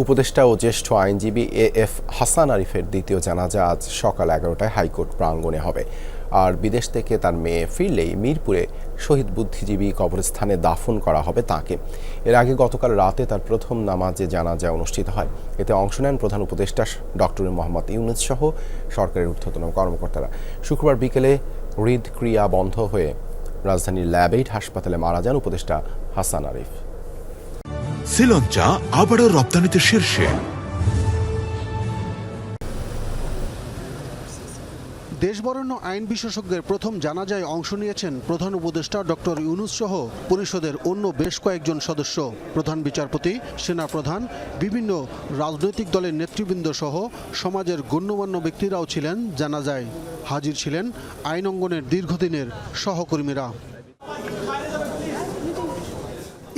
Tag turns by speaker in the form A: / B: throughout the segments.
A: উপদেষ্টা ও জ্যেষ্ঠ আইনজীবী এ এফ হাসান আরিফের দ্বিতীয় জানাজা আজ সকাল এগারোটায় হাইকোর্ট প্রাঙ্গণে হবে। আর বিদেশ থেকে তার মেয়ে ফিরলেই মিরপুরে শহীদ বুদ্ধিজীবী কবরস্থানে দাফন করা হবে তাকে। এর আগে গতকাল রাতে তার প্রথম নামাজে জানাজা অনুষ্ঠিত হয়। এতে অংশ নেন প্রধান উপদেষ্টা ডক্টর মোহাম্মদ ইউনুস সহ সরকারের ঊর্ধ্বতন কর্মকর্তারা। শুক্রবার বিকেলে হৃদক্রিয়া বন্ধ হয়ে রাজধানীর ল্যাবেইট হাসপাতালে মারা যান উপদেষ্টা হাসান আরিফ।
B: শ্রীলঞ্চা আবারও রপ্তানিতে শীর্ষে।
C: দেশবরেণ্য আইন বিশেষজ্ঞের প্রথম জানাজায় অংশ নিয়েছেন প্রধান উপদেষ্টা ডক্টর ইউনুস সহ পরিষদের অন্য বেশ কয়েকজন সদস্য। প্রধান বিচারপতি, সেনা প্রধান, বিভিন্ন রাজনৈতিক দলের নেতৃবৃন্দ সহ সমাজের গণ্যমান্য ব্যক্তিরাও ছিলেন জানাজায়। হাজির ছিলেন আইন অঙ্গনের দীর্ঘদিনের সহকর্মীরা।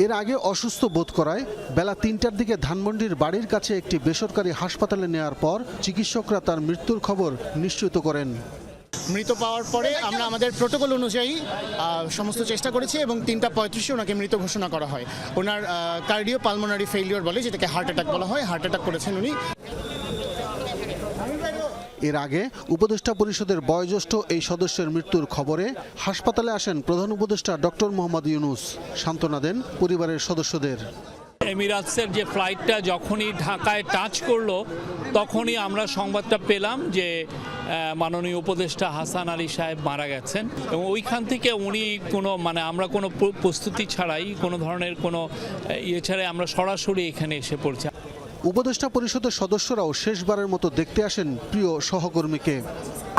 C: এর আগে অসুস্থ বোধ করায় বেলা তিনটার দিকে ধানমন্ডির বাড়ির কাছে একটি বেসরকারি হাসপাতালে নেওয়ার পর চিকিৎসকরা তার মৃত্যুর খবর নিশ্চিত করেন।
D: মৃত পাওয়ার পরে আমরা আমাদের প্রোটোকল অনুযায়ী সমস্ত চেষ্টা করেছি এবং তিনটা পঁয়ত্রিশে ওনাকে মৃত ঘোষণা করা হয়। ওনার কার্ডিও পালমোনারি ফেইলিওর বলে, যেটাকে হার্ট অ্যাটাক বলা হয়, হার্ট অ্যাটাক করেছেন উনি।
C: এর আগে উপদেষ্টা পরিষদের বয়োজ্যেষ্ঠ এই সদস্যের মৃত্যুর খবরে হাসপাতালে আসেন প্রধান উপদেষ্টা ডক্টর মোহাম্মদ ইউনুস। সান্ত্বনা দেন পরিবারের সদস্যদের।
E: এমিরাটসের যে ফ্লাইটটা যখনই ঢাকায় টাচ করল, তখনই আমরা সংবাদটা পেলাম যে মাননীয় উপদেষ্টা হাসান আলী সাহেব মারা গেছেন এবং ওইখান থেকে উনি কোনো মানে আমরা কোনো প্রস্তুতি ছাড়াই কোনো ধরনের কোনো ইয়ে ছাড়াই আমরা সরাসরি এখানে এসে পড়ছি।
C: উপদেষ্টা পরিষদের সদস্যরাও শেষবারের মতো দেখতে আসেন প্রিয় সহকর্মীকে।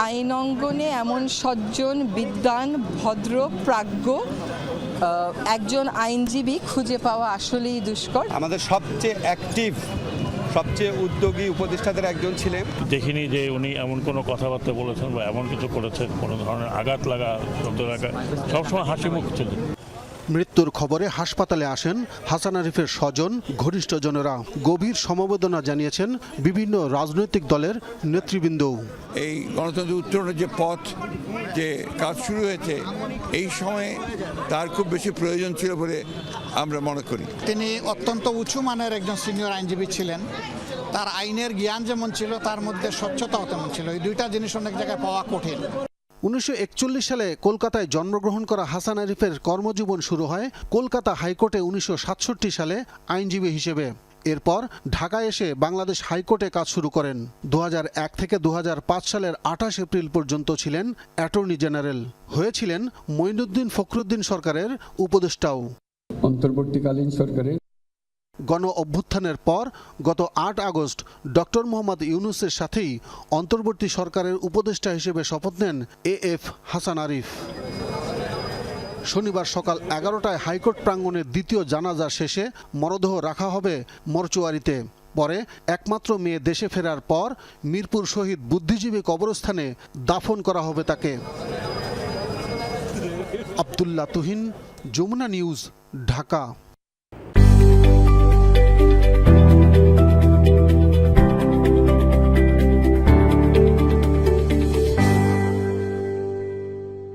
F: আইন অঙ্গনে এমন সজ্জন বিদ্বান ভদ্র প্রাজ্ঞ একজন আইনজীবী খুঁজে পাওয়া আসলেই দুষ্কর।
G: আমাদের সবচেয়ে অ্যাক্টিভ সবচেয়ে উদ্যোগী উপদেষ্টাদের একজন ছিলেন।
H: দেখিনি যে উনি এমন কোনো কথাবার্তা বলেছেন বা এমন কিছু করেছেন কোনো ধরনের আঘাত লাগা শব্দ লাগা সবসময় হাসি মুখ ছিলেন।
C: মৃত্যুর খবরে হাসপাতালে আসেন হাসান আরিফের স্বজন ঘনিষ্ঠজনেরা। গভীর সমবেদনা জানিয়েছেন বিভিন্ন রাজনৈতিক দলের নেতৃবৃন্দও।
I: এই গণতন্ত্র উত্তরণের যে পথ যে কাজ শুরু হয়েছে এই সময়ে তার খুব বেশি প্রয়োজন ছিল বলে আমরা মনে করি।
D: তিনি অত্যন্ত উঁচু মানের একজন সিনিয়র আইনজীবী ছিলেন। তার আইনের জ্ঞান যেমন ছিল তার মধ্যে স্বচ্ছতাও তেমন ছিল। এই দুইটা জিনিস অনেক জায়গায় পাওয়া কঠিন।
C: উনিশশো একচল্লিশ সালে কলকাতায় জন্মগ্রহণ করা হাসান আরিফের কর্মজীবন শুরু হয় কলকাতা হাইকোর্টে উনিশশো সাতষট্টি সালে আইনজীবী হিসেবে। এরপর ঢাকায় এসে বাংলাদেশ হাইকোর্টে কাজ শুরু করেন। দু হাজার এক থেকে দু হাজার পাঁচ সালের আঠাশ এপ্রিল পর্যন্ত ছিলেন অ্যাটর্নি জেনারেল। হয়েছিলেন মঈনুদ্দিন ফখরুদ্দিন সরকারের উপদেষ্টাও।
J: অন্তর্বর্তীকালীন সরকারের
C: গণ অভ্যুত্থানের পর গত আট আগস্ট ডক্টর মোহাম্মদ ইউনুসের সাথেই অন্তর্বর্তী সরকারের উপদেষ্টা হিসেবে শপথ নেন এ এফ হাসান আরিফ। শনিবার সকাল এগারোটায় হাইকোর্ট প্রাঙ্গণের দ্বিতীয় জানাজা শেষে মরদেহ রাখা হবে মরচুয়ারিতে। পরে একমাত্র মেয়ে দেশে ফেরার পর মিরপুর শহীদ বুদ্ধিজীবী কবরস্থানে দাফন করা হবে তাকে। আবদুল্লা তুহিন, যমুনা নিউজ, ঢাকা।